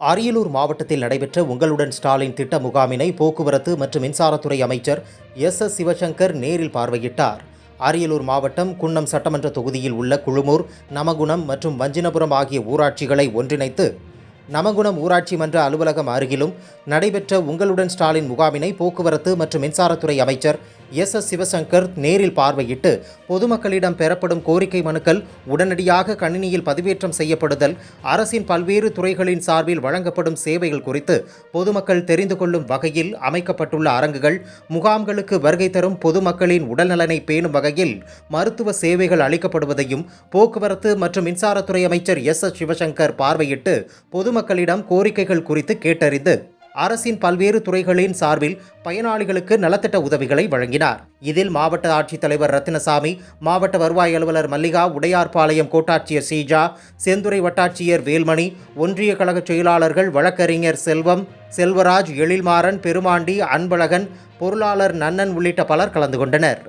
அரியலூர் மாவட்டத்தில் நடைபெற்ற உங்களுடன் ஸ்டாலின் திட்ட முகாமினை போக்குவரத்து மற்றும் மின்சாரத்துறை அமைச்சர் எஸ் எஸ் சிவசங்கர் நேரில் பார்வையிட்டார். அரியலூர் மாவட்டம் குன்னம் சட்டமன்ற தொகுதியில் உள்ள குழுமூர் நமகுணம் மற்றும் வஞ்சினபுரம் ஆகிய ஊராட்சிகளை ஒன்றிணைத்து நமகுணம் ஊராட்சி மன்ற அலுவலகம் அருகிலும் நடைபெற்ற உங்களுடன் ஸ்டாலின் முகாமினை போக்குவரத்து மற்றும் மின்சாரத்துறை அமைச்சர் எஸ் எஸ் சிவசங்கர் நேரில் பார்வையிட்டு பொதுமக்களிடம் பெறப்படும் கோரிக்கை மனுக்கள் உடனடியாக கணினியில் பதிவேற்றம் செய்யப்படுதல் அரசின் பல்வேறு துறைகளின் சார்பில் வழங்கப்படும் சேவைகள் குறித்து பொதுமக்கள் தெரிந்து கொள்ளும் வகையில் அமைக்கப்பட்டுள்ள அரங்குகள் முகாம்களுக்கு வருகை தரும் பொதுமக்களின் உடல்நலனை பேணும் வகையில் மருத்துவ சேவைகள் அளிக்கப்படுவதையும் போக்குவரத்து மற்றும் மின்சாரத்துறை அமைச்சர் எஸ் எஸ் சிவசங்கர் பார்வையிட்டு பொதுமக்களிடம் கோரிக்கைகள் குறித்து கேட்டறிந்து அரசின் பல்வேறு துறைகளின் சார்பில் பயனாளிகளுக்கு நலத்திட்ட உதவிகளை வழங்கினார். இதில் மாவட்ட ஆட்சித்தலைவர் ரத்தினசாமி மாவட்ட வருவாய் அலுவலர் மல்லிகா உடையார்பாளையம் கோட்டாட்சியர் சீஜா செந்துறை வட்டாட்சியர் வேல்மணி ஒன்றிய கழக செயலாளர்கள் வழக்கறிஞர் செல்வம் செல்வராஜ் எழில்மாறன் பெருமாண்டி அன்பழகன் பொருளாளர் நன்னன் உள்ளிட்ட பலர் கலந்து கொண்டனர்.